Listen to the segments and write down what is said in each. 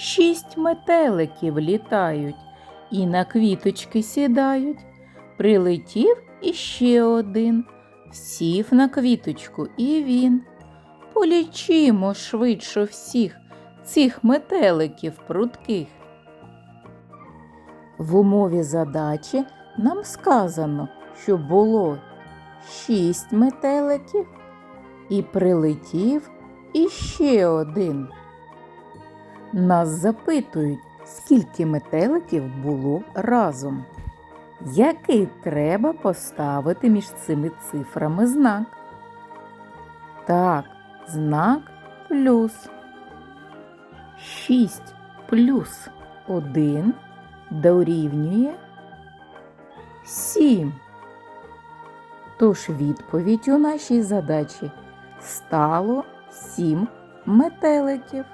Шість метеликів літають і на квіточки сідають. Прилетів іще один, сів на квіточку і він. Полічимо швидше всіх цих метеликів прудких. В умові задачі нам сказано, що було шість метеликів і прилетів іще один. Нас запитують, скільки метеликів було разом. Який треба поставити між цими цифрами знак? Так, знак плюс. 6 плюс 1 дорівнює 7. Тож відповідь у нашій задачі стало 7 метеликів.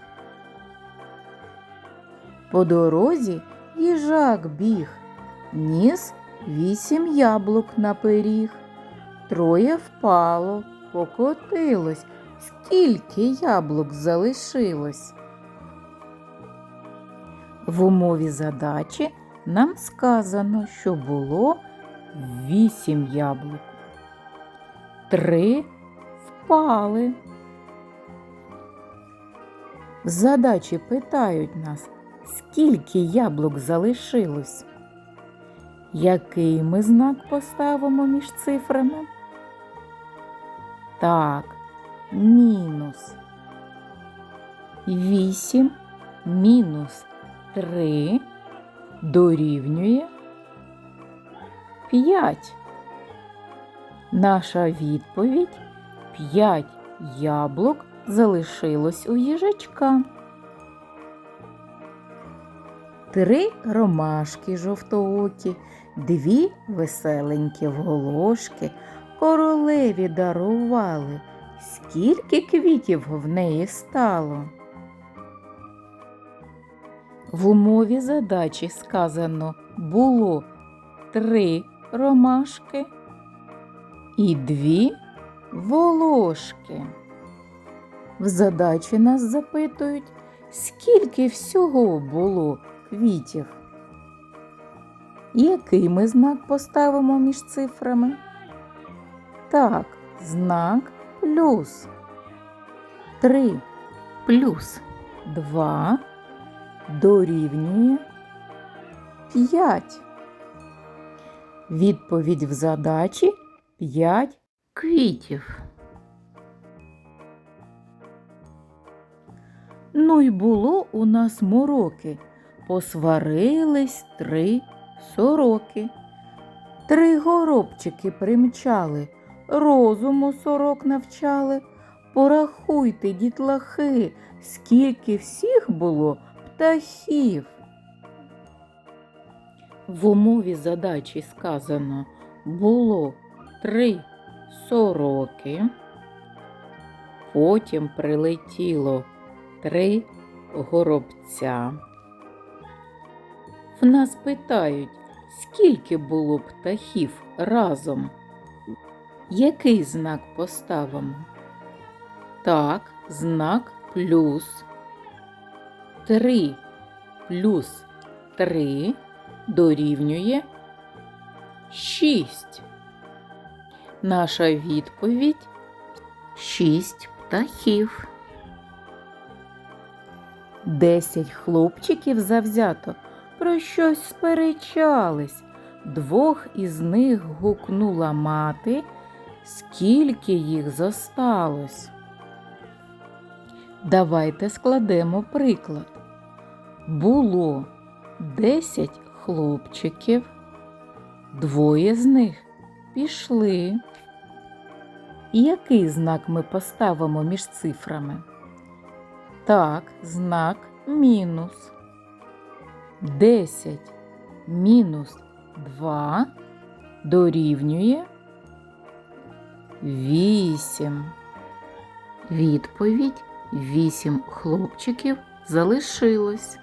По дорозі їжак біг, ніс вісім яблук на пиріг. Троє впало, покотилось. Скільки яблук залишилось? В умові задачі нам сказано, що було вісім яблук. Три впали. В задачі питають нас, скільки яблук залишилось. Який ми знак поставимо між цифрами? Так, мінус. Вісім мінус три дорівнює п'ять. Наша відповідь п'ять яблук залишилось у їжачка. Три ромашки жовтоокі, дві веселенькі вголошки королеві дарували. Скільки квітів в неї стало? В умові задачі сказано було три ромашки і дві волошки. В задачі нас запитують, скільки всього було квітів. Який ми знак поставимо між цифрами? Так, знак плюс. 3 плюс 2 дорівнює 5. Відповідь в задачі 5 квітів. Ну й було у нас мороки, посварились три сороки. Три горобчики примчали, розуму сорок навчали. Порахуйте, дітлахи, скільки всіх було птахів. В умові задачі сказано було три сороки, потім прилетіло три горобця. В нас питають, скільки було птахів разом? Який знак поставимо? Так, знак плюс. Три плюс три дорівнює шість. Наша відповідь шість птахів. Десять хлопчиків завзято про щось сперечались. Двох із них гукнула мати, скільки їх зосталось. Давайте складемо приклад. Було десять хлопчиків, двоє з них пішли. Який знак ми поставимо між цифрами? Так, знак мінус. 10 мінус 2 дорівнює 8. Відповідь 8 хлопчиків залишилось.